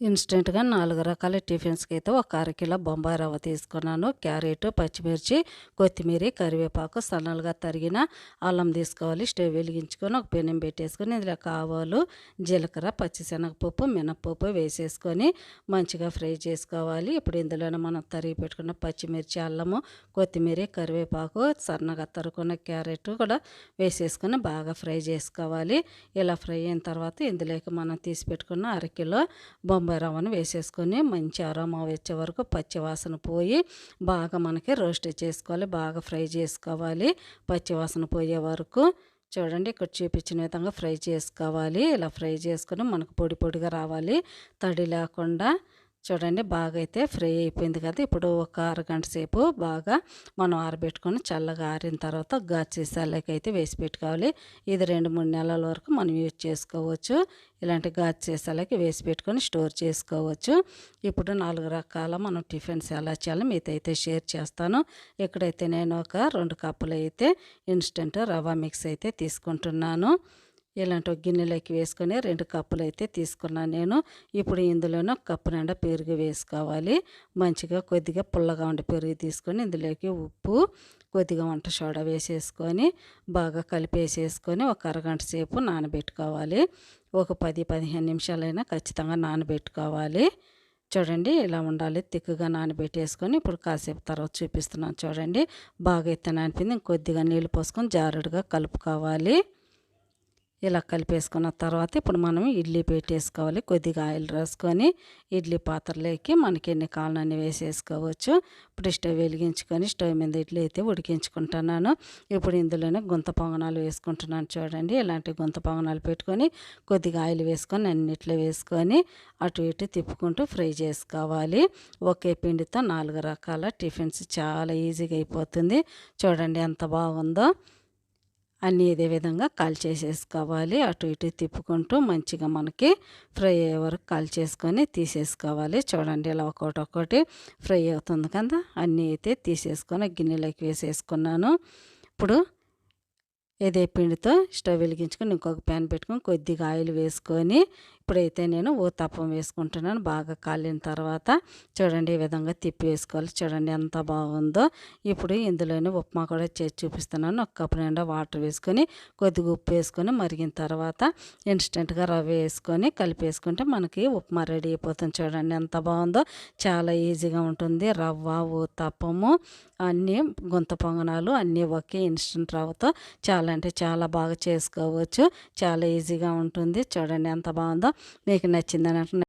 ఇన్స్టెంట్గా నాలుగు రకాల టిఫిన్స్కి అయితే ఒక అరకిలో బొంబాయి రవ్వ తీసుకున్నాను. క్యారెట్ పచ్చిమిర్చి కొత్తిమీర కరివేపాకు సన్నలుగా తరిగిన అల్లం తీసుకోవాలి. స్టవ్ వెలిగించుకొని ఒక పెనం పెట్టేసుకొని ఇందులో ఆవాలు జీలకర్ర పచ్చిశనగపప్పు మినప్పప్పు వేసేసుకొని మంచిగా ఫ్రై చేసుకోవాలి. ఇప్పుడు ఇందులోనే మనం తరిగి పెట్టుకున్న పచ్చిమిర్చి అల్లము కొత్తిమీర కరివేపాకు సన్నగా తరుకున్న క్యారెట్ కూడా వేసేసుకొని బాగా ఫ్రై చేసుకోవాలి. ఇలా ఫ్రై అయిన తర్వాత ఇందులోకి మనం తీసి పెట్టుకున్న అరకిలో బొంబాయి రవ్వను వేసేసుకొని మంచి అరోమా వచ్చే వరకు పచ్చివాసన పోయి బాగా మనకి రోస్ట్ చేసుకోవాలి బాగా ఫ్రై చేసుకోవాలి. పచ్చివాసన పోయే వరకు చూడండి ఇక్కడ చూపించిన విధంగా ఫ్రై చేసుకోవాలి. ఇలా ఫ్రై చేసుకొని మనకు పొడి పొడిగా రావాలి. తడి లేకుండా చూడండి బాగా అయితే ఫ్రై అయిపోయింది కదా. ఇప్పుడు ఒక అరగంట సేపు బాగా మనం ఆరబెట్టుకొని చల్లగా ఆరిన తర్వాత గాచేసాలకి అయితే వేసి పెట్టుకోవాలి. ఇది రెండు మూడు నెలల వరకు మనం యూజ్ చేసుకోవచ్చు. ఇలాంటి గాజు సీసాలకి వేసి పెట్టుకొని స్టోర్ చేసుకోవచ్చు. ఇప్పుడు నాలుగు రకాల మనం టిఫిన్స్ ఎలా చేయాలో మీతో అయితే షేర్ చేస్తాను. ఇక్కడైతే నేను ఒక రెండు కప్పులు అయితే ఇన్స్టెంట్ రవా మిక్స్ అయితే తీసుకుంటున్నాను. ఇలాంటి గిన్నెలోకి వేసుకొని రెండు కప్పులు అయితే తీసుకున్నాను నేను. ఇప్పుడు ఇందులోనూ కప్పు నిండా పెరుగు వేసుకోవాలి. మంచిగా కొద్దిగా పుల్లగా ఉండే పెరుగు తీసుకొని ఇందులోకి ఉప్పు కొద్దిగా వంట సోడా వేసేసుకొని బాగా కలిపేసేసుకొని ఒక అరగంట సేపు నానబెట్టుకోవాలి. ఒక పది పదిహేను నిమిషాలైనా ఖచ్చితంగా నానబెట్టుకోవాలి. చూడండి ఇలా ఉండాలి. తిక్కుగా నానబెట్టేసుకొని ఇప్పుడు కాసేపు తర్వాత చూపిస్తున్నాను చూడండి. బాగా అయితే నానిపింది. ఇంకొద్దిగా నీళ్ళు పోసుకొని జారుడుగా కలుపుకోవాలి. ఇలా కలిపేసుకున్న తర్వాత ఇప్పుడు మనం ఇడ్లీ పెట్టేసుకోవాలి. కొద్దిగా ఆయిల్ రాసుకొని ఇడ్లీ పాత్రలోకి మనకి ఎన్ని కావాలని వేసేసుకోవచ్చు. ఇప్పుడు స్టవ్ వెలిగించుకొని స్టవ్ మీద ఇడ్లీ అయితే ఉడికించుకుంటున్నాను. ఇప్పుడు ఇందులోనే గుంత పొంగనాలు వేసుకుంటున్నాను చూడండి. ఇలాంటి గుంత పొంగనాలు పెట్టుకొని కొద్దిగా ఆయిల్ వేసుకొని అన్నిట్లో వేసుకొని అటు ఇటు తిప్పుకుంటూ ఫ్రై చేసుకోవాలి. ఒకే పిండితో నాలుగు రకాల టిఫిన్స్ చాలా ఈజీగా అయిపోతుంది. చూడండి ఎంత బాగుందో. అన్నీ ఇదే విధంగా కాల్చేసేసుకోవాలి అటు ఇటు తిప్పుకుంటూ మంచిగా మనకి ఫ్రై అయ్యే వరకు కాల్చేసుకొని తీసేసుకోవాలి. చూడండి ఇలా ఒకటి ఒకటి ఫ్రై అవుతుంది కదా? అన్నీ అయితే తీసేసుకొని గిన్నెలోకి వేసేసుకున్నాను. ఇప్పుడు ఇదే పిండితో స్టవ్ వెలిగించుకొని ఇంకొక ప్యాన్ పెట్టుకొని కొద్దిగా ఆయిల్ వేసుకొని ఇప్పుడైతే నేను ఓ తప్పం వేసుకుంటున్నాను. బాగా కాలిన తర్వాత చూడండి ఈ విధంగా తిప్పి వేసుకోవాలి. చూడండి ఎంత బాగుందో. ఇప్పుడు ఇందులోనే ఉప్మా కూడా చేసి చూపిస్తున్నాను. ఒక కప్పు నిండా వాటర్ వేసుకొని కొద్దిగా ఉప్పు వేసుకొని మరిగిన తర్వాత ఇన్స్టెంట్గా రవ్వ వేసుకొని కలిపేసుకుంటే మనకి ఉప్మా రెడీ అయిపోతుంది. చూడండి ఎంత బాగుందో. చాలా ఈజీగా ఉంటుంది. రవ్వ ఓ తప్పము అన్నీ గుంత పొంగనాలు అన్నీ ఒకే ఇన్స్టెంట్ రవ్వతో చాలా అంటే చాలా బాగా చేసుకోవచ్చు. చాలా ఈజీగా ఉంటుంది. చూడండి ఎంత బాగుందో. మీకు నచ్చిందని